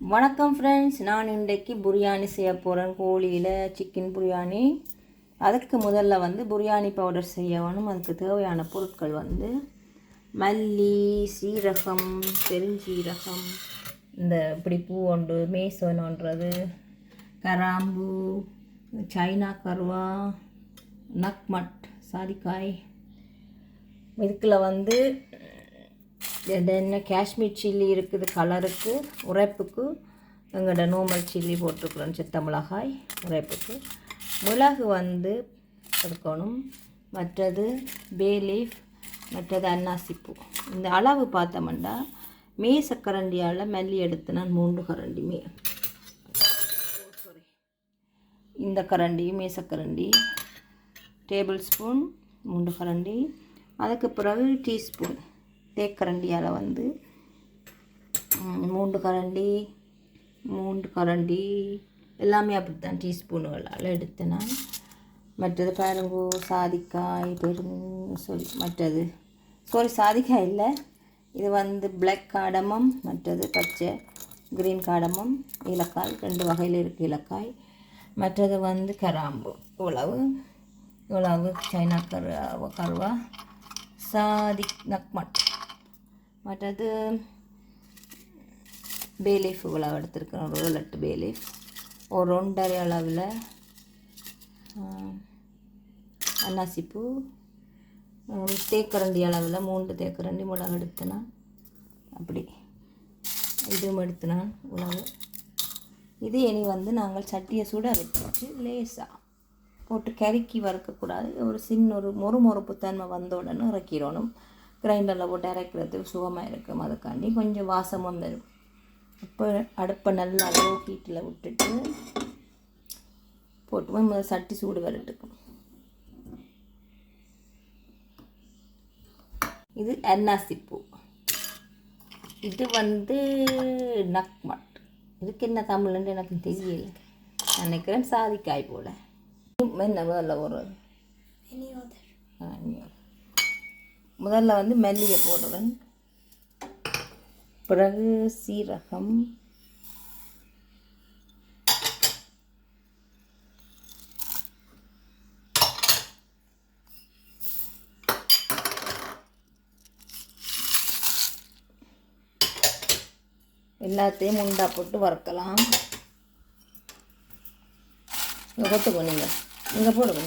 வணக்கம் ஃப்ரெண்ட்ஸ் நான் இன்றைக்கு பிரியாணி செய்ய போகிறேன் கோழியில் சிக்கன் பிரியாணி அதுக்கு முதல்ல வந்து பிரியாணி பவுடர் செய்யணும். அதுக்கு தேவையான பொருட்கள் வந்து மல்லி சீரகம் பெருஞ்சீரகம் இந்த இப்படி பூ ஒன்று மேசோனன்றது கராம்பு சைனா கருவா நக்மட் சாதிக்காய். இதுக்குள்ள வந்து என்ன காஷ்மீர் சில்லி இருக்குது கலருக்கு உரைப்புக்கு. எங்களோட நோமல் சில்லி போட்டிருக்குறோம் சித்த மிளகாய் உரைப்புக்கு. மிளகு வந்து எடுக்கணும். மற்றது பே லீஃப் மற்றது அன்னாசிப்பூ. இந்த அளவு பார்த்தோம்னா மேசக்கரண்டியால் மல்லி எடுத்து நான் மூன்று கரண்டி மே இந்த கரண்டி மேசக்கரண்டி டேபிள் ஸ்பூன் மூன்று கரண்டி. அதுக்கு பிறகு டீஸ்பூன் தேக்கரண்டியால் வந்து மூன்று கரண்டி மூன்று கரண்டி. எல்லாமே அப்படித்தான் டீஸ்பூனுகளால் எடுத்து நான். மற்றது பாருங்கோ சாதிக்காய் பெரும் சொல்லி மற்றது சாரி சாதிக்காய் இல்லை. இது வந்து பிளாக் காடமம் மற்றது பச்சை க்ரீன் காடமம் இலக்காய் ரெண்டு வகையில் இருக்குது இலக்காய் மற்றது வந்து கராம்பு இவ்வளவு இவ்வளவு சைனா கருவா கருவா சாதி நக்மட். மற்றது பேலீஃப் இவ்வளவு எடுத்துருக்கிறேன் ஒரு எட்டு பேலீஃப் ஒரு ஒன்றரை அளவில் அன்னாசிப்பூ. தேக்கரண்டி அளவில் மூன்று தேக்கரண்டி மிளகு எடுத்தினான் அப்படி. இதுவும் எடுத்தினான் உணவு. இது இனி வந்து நாங்கள் சட்டியை சுட வச்சுட்டு லேசாக போட்டு கருக்கி வறுக்கக்கூடாது. ஒரு சின்ன ஒரு மொறு மொறுப்பு தன்மை வந்த உடனே இறக்கிடணும். கிரைண்டரில் போட்டு இறக்கிறதுக்கு சுகமாக இருக்கும். அதுக்காண்டி கொஞ்சம் வாசமும் வரும். இப்போ அடுப்பை நல்லா லோ ஹீட்டில் விட்டுட்டு போட்டு முதல்ல சட்டி சூடு வரட்டுக்கும் இது அன்னாசிப்பூ இது வந்து நக்மட் இதுக்கு என்ன தமிழ்ன்னு எனக்கு தெரியல. நான் நினைக்கிறேன் சாதிக்காய் போல. என்ன முதல்ல ஒரு. முதல்ல வந்து மல்லிகை போடுறேன். பிறகு சீரகம். எல்லாத்தையும் முண்டா போட்டு வறுக்கலாம். இங்கே கொத்துக்கோ நீங்கள் இங்கே போடுங்க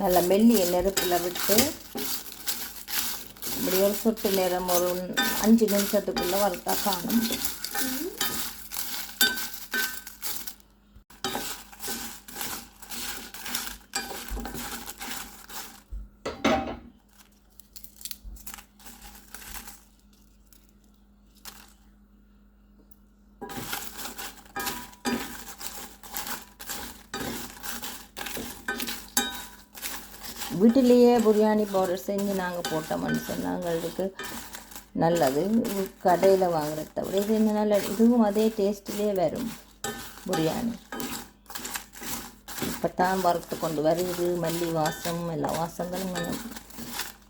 நல்ல மெல்லிய நெருப்பில் விட்டு இப்படி ஒரு சொட்டு நேரம் ஒரு அஞ்சு நிமிஷத்துக்குள்ளே வறுத்தா காணும். வீட்டிலேயே பிரியாணி பவுடர் செஞ்சு நாங்கள் போட்டோம்னு சொன்னாங்களுக்கு நல்லது. கடையில் வாங்குறத விட இது என்ன நல்ல இதுவும் அதே டேஸ்ட்லேயே வரும் பிரியாணி. இப்போ தான் வறுத்து கொண்டு வருது. மல்லி வாசம் எல்லா வாசங்களும்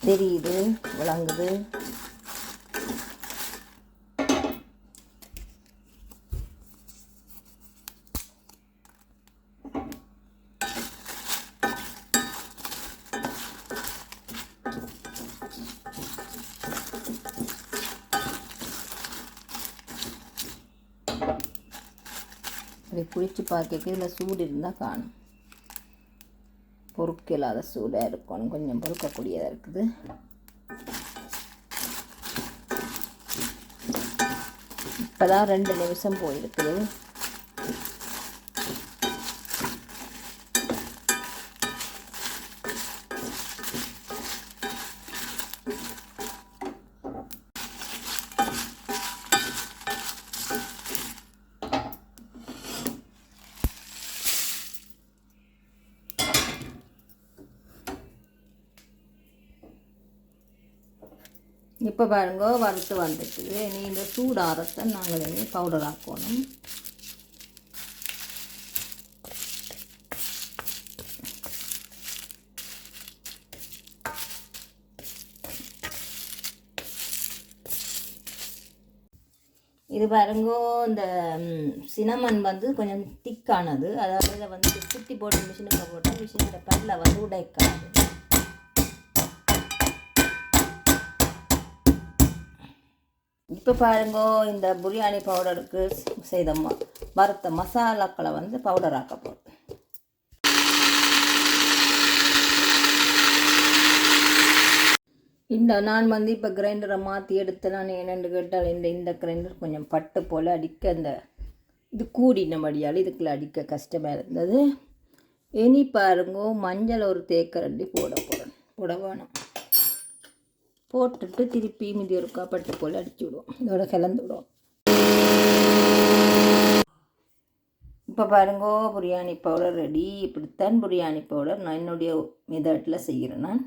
தெரியுது விளங்குது. இப்படி குளிச்சு பார்க்க இதில் சூடு இருந்தால் காணும். பொறுக்க இல்லாத சூடாக இருக்கணும். கொஞ்சம் பொறுக்கக்கூடியதாக இருக்குது. இப்போ தான் ரெண்டு நிமிஷம் போயிருக்குது. இப்போ பாருங்க வறுத்து வந்துட்டு இனி இந்த சூடாரத்தை நாங்கள் இனி பவுடர் ஆக்கணும். இது பாருங்க இந்த சினமன் வந்து கொஞ்சம் திக்கானது. அதாவது வந்து சுற்றி போட்டு மிஷினுக்கு போட்டால் மிஷினோட பல்ல வந்து உடைக்காது. இப்போ பாருங்கோ இந்த பிரியாணி பவுடருக்கு செய்த வறுத்த மசாலாக்களை வந்து பவுடர் ஆக்க போகிறோம் இந்த நான் வந்து இப்போ கிரைண்டரை மாற்றி எடுத்து நான் என்னென்னு கேட்டால் இந்த இந்த கிரைண்டர் கொஞ்சம் பட்டு போல் அடிக்க அந்த இது கூடினபடியால் இதுக்குள்ள அடிக்க கஷ்டமாக இருந்தது. இனி பாருங்கோ மஞ்சள் ஒரு தேக்கரண்டி போட போகிறேன் போட வேணும். போட்டுட்டு திருப்பி மிதி ஒருக்கா பட்டு போல் அடிச்சு விடுவோம். இதோட கலந்து விடுவோம். இப்போ பாருங்கோ பிரியாணி பவுடர் ரெடி இப்படித்தான் பிரியாணி பவுடர் நான் என்னுடைய மெதட்டில் செய்கிறேன் நான்.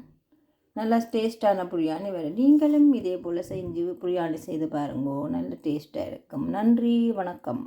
நல்லா டேஸ்ட்டான பிரியாணி வர நீங்களும் இதே போல் செஞ்சு பிரியாணி செய்து பாருங்கோ. நல்ல டேஸ்ட்டாக இருக்கும். நன்றி வணக்கம்.